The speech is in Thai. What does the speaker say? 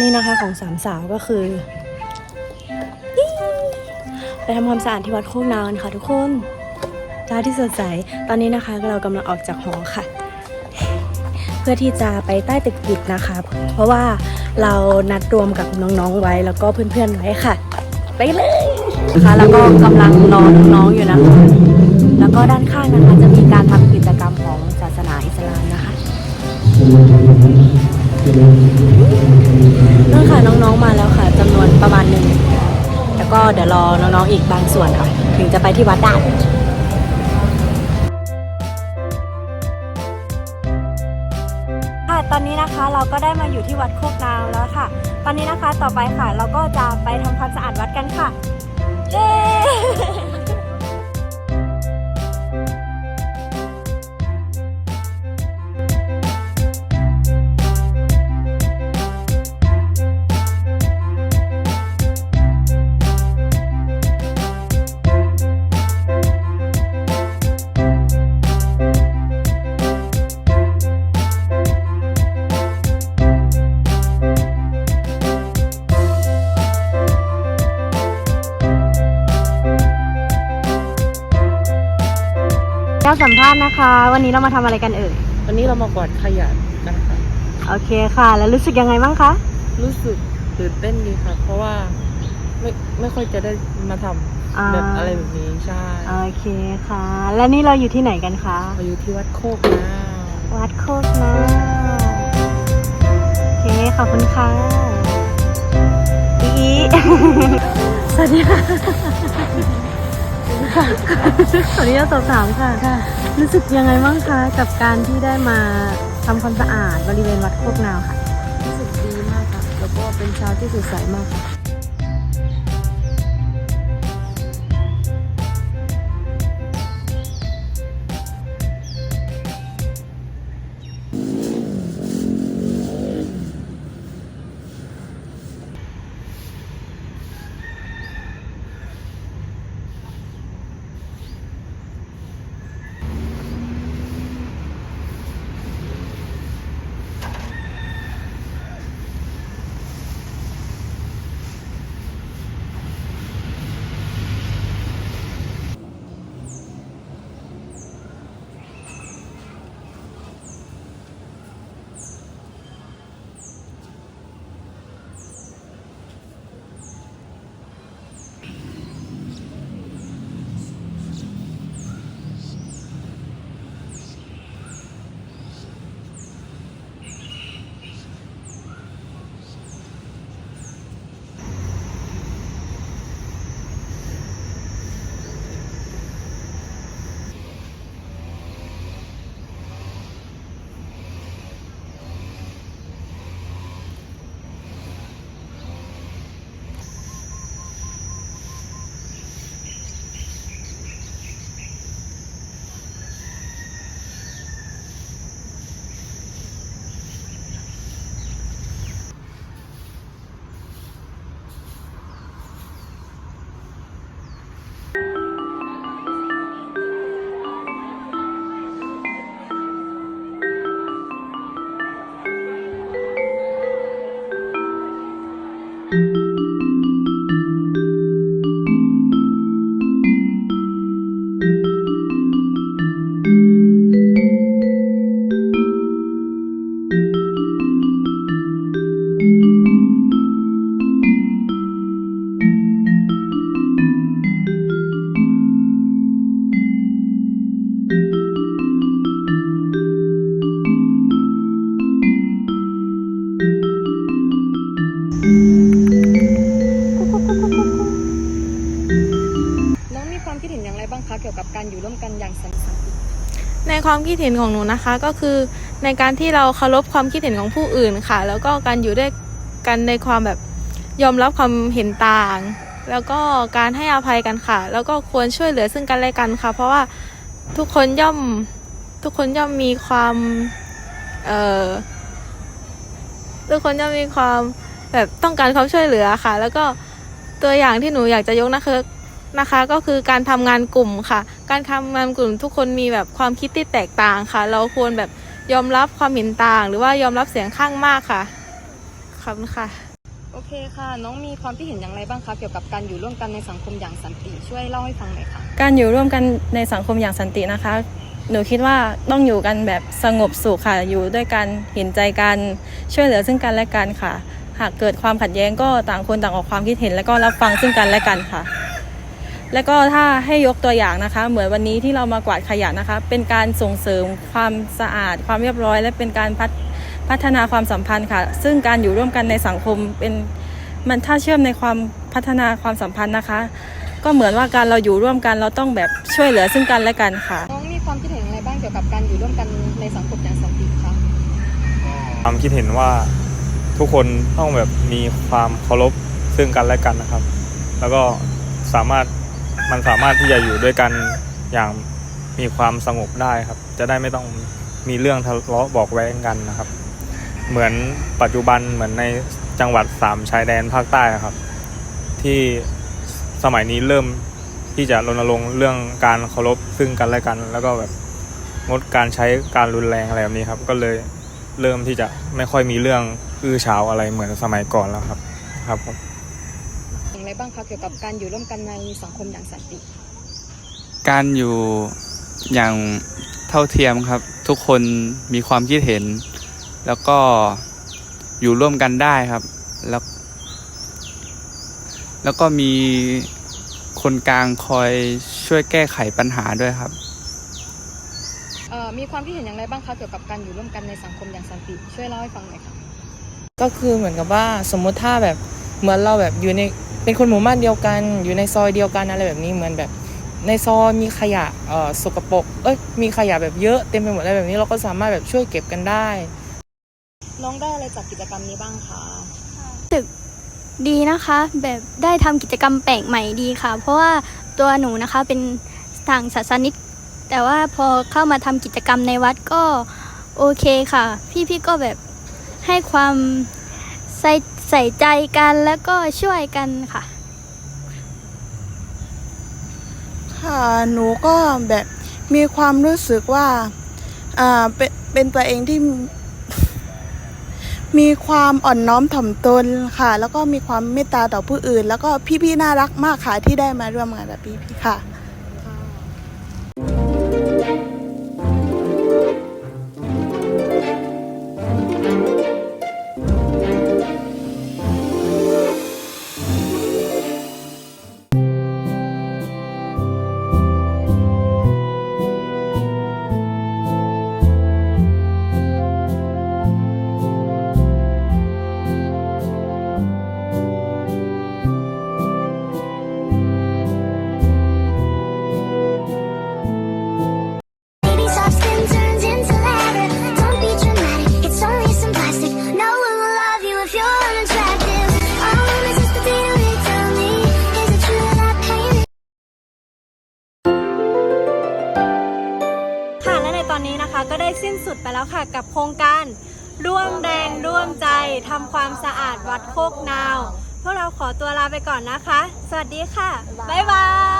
นี่นะคะของสามสาวก็คือ ไปทำความสะอาดที่วัดโคกนาวันค่ะทุกคนเช้าที่สดใส ตอนนี้นะคะเรากำลังออกจากหอค่ะ เพื่อที่จะไปใต้ตึกกิจนะคะ เพราะว่าเรานัดรวมกับน้องๆไว้แล้วก็เพื่อนๆไว้ค่ะ ไปเลยนะคะแล้วก็กำลังรอน้องๆอยู่นะคะ แล้วก็ด้านข้างนะคะจะมีการทำกิจกรรมของศาสนาอิสลามนะคะ นั่นค่ะน้องๆมาแล้วค่ะจำนวนประมาณหนึ่งแล้วก็เดี๋ยวรอน้องๆอีกบางส่วนค่ะถึงจะไปที่วัดได้ค่ะตอนนี้นะคะเราก็ได้มาอยู่ที่วัดโคกนาวแล้วค่ะ ตอนนี้นะคะต่อไปค่ะเราก็จะไปทำความสะอาดวัดกันค่ะเย้ แก้วสัมภาษณ์นะคะ วันนี้เรามาทำอะไรกันเอ่ย วันนี้เรามากวาดขยะกันค่ะ โอเคค่ะ แล้วรู้สึกยังไงบ้างคะ รู้สึกตื่นเต้นดีค่ะ เพราะว่าไม่ไม่ค่อยจะได้มาทำอ่า แบบอะไรแบบนี้ใช่โอเคค่ะ และนี่เราอยู่ที่ไหนกันคะ เราอยู่ที่วัดโคกนะวัดโคกนาวโอเค ขอบคุณค่ะอีอี สวัสดีค่ะ สวัสดีค่ะสอบถามค่ะ รู้สึกยังไงบ้างคะกับการที่ได้มาทำความสะอาดบริเวณวัดโคกนาวค่ะ รู้สึกดีมากค่ะ แล้วก็เป็นเช้าที่สดใสมากค่ะ การอยู่ร่วมกันอย่างสันติ ในความคิดเห็นของหนูนะคะก็คือในการที่เราเคารพความคิดเห็นของผู้อื่นค่ะ แล้วก็การอยู่ด้วยกันในความแบบยอมรับความเห็นต่าง แล้วก็การให้อภัยกันค่ะ แล้วก็ควรช่วยเหลือซึ่งกันและกันค่ะ เพราะว่าทุกคนย่อมทุกคนย่อมมีความเอ่อทุกคนย่อมมีความแบบต้องการความช่วยเหลือค่ะ แล้วก็ตัวอย่างที่หนูอยากจะยกนะคะ นะคะ ก็คือการทำงานกลุ่มค่ะ การทำงานกลุ่มทุกคนมีแบบความคิดที่แตกต่างค่ะ เราควรแบบยอมรับความเห็นต่าง หรือว่ายอมรับเสียงข้างมากค่ะขอบคุณค่ะ โอเคค่ะ น้องมีความคิดเห็นอย่างไรบ้างคะเกี่ยวกับการอยู่ร่วมกันในสังคมอย่างสันติช่วยเล่าให้ฟังหน่อยค่ะ การอยู่ร่วมกันในสังคมอย่างสันตินะคะ หนูคิดว่าต้องอยู่กันแบบสงบสุขค่ะ อยู่ด้วยกันเห็นใจกันช่วยเหลือซึ่งกันและกันค่ะ หากเกิดความขัดแย้งก็ต่างคนต่างออกความคิดเห็น แล้วก็รับฟังซึ่งกันและกันค่ะ แล้วก็ถ้าให้ยกตัวอย่างนะคะ เหมือนวันนี้ที่เรามากวาดขยะนะคะ เป็นการส่งเสริมความสะอาด ความเรียบร้อย และเป็นการพัฒพัฒนาความสัมพันธ์ค่ะ ซึ่งการอยู่ร่วมกันในสังคมเป็นมันถ้าเชื่อมในความพัฒนาความสัมพันธ์นะคะ ก็เหมือนว่าการเราอยู่ร่วมกันเราต้องแบบช่วยเหลือซึ่งกันและกันค่ะน้องมีความคิดเห็นอย่างไรบ้างเกี่ยวกับการอยู่ร่วมกันในสังคมอย่างสันติคะความคิดเห็นว่าทุกคนต้องแบบมีความเคารพซึ่งกันและกันนะครับ แล้วก็สามารถ มันสามารถที่จะอยู่ด้วยกันอย่างมีความสงบได้ครับ จะได้ไม่ต้องมีเรื่องทะเลาะบอกแว้งกันนะครับ เหมือนปัจจุบันเหมือนในจังหวัดสามชายแดนภาคใต้ครับ ที่สมัยนี้เริ่มที่จะรณรงค์เรื่องการเคารพซึ่งกันและกัน แล้วก็แบบงดการใช้การรุนแรงอะไรแบบนี้ครับ ก็เลยเริ่มที่จะไม่ค่อยมีเรื่องอื้อฉาวอะไรเหมือนสมัยก่อนแล้วครับ ครับผม บ้างคะเกี่ยวกับการอยู่ร่วมกันในสังคมอย่างสันติ การอยู่อย่างเท่าเทียมครับ ทุกคนมีความคิดเห็น แล้วก็อยู่ร่วมกันได้ครับ แล้วแล้วก็มีคนกลางคอยช่วยแก้ไขปัญหาด้วยครับเอ่อมีความคิดเห็นอย่างไรบ้างคะเกี่ยวกับการอยู่ร่วมกันในสังคมอย่างสันติ ช่วยเล่าให้ฟังหน่อยค่ะก็คือเหมือนกับว่าสมมุติถ้าแบบเหมือนเราแบบอยู่ใน เป็นคนหมู่บ้านเดียวกัน อยู่ในซอยเดียวกันอะไรแบบนี้เหมือนแบบ ในซอยมีขยะเอ่อสกปรกเอ้ยมีขยะแบบเยอะเต็มไปหมดอะไรแบบนี้เราก็สามารถแบบช่วยเก็บกันได้ น้องได้อะไรจากกิจกรรมนี้บ้างคะดีนะคะ แบบได้ทำกิจกรรมแปลกใหม่ดีค่ะ เพราะว่าตัวหนูนะคะเป็นทางศาสนิกแต่ว่าพอเข้ามาทำกิจกรรมในวัดก็โอเคค่ะ พี่ๆก็แบบให้ความใส่ ใส่ใจกันแล้วก็ช่วยกันค่ะ ค่ะหนูก็แบบมีความรู้สึกว่าอ่าเป็นเป็นตัวเองที่มีความอ่อนน้อมถ่อมตนค่ะ แล้วก็มีความเมตตาต่อผู้อื่น แล้วก็พี่ๆน่ารักมากค่ะที่ได้มาร่วมงานกับพี่ๆค่ะ สิ้นสุดไปแล้วค่ะกับโครงการ ร่วมแรงร่วมใจทำความสะอาดวัดโคกนาว พวกเราขอตัวลาไปก่อนนะคะ สวัสดีค่ะ บ๊ายบาย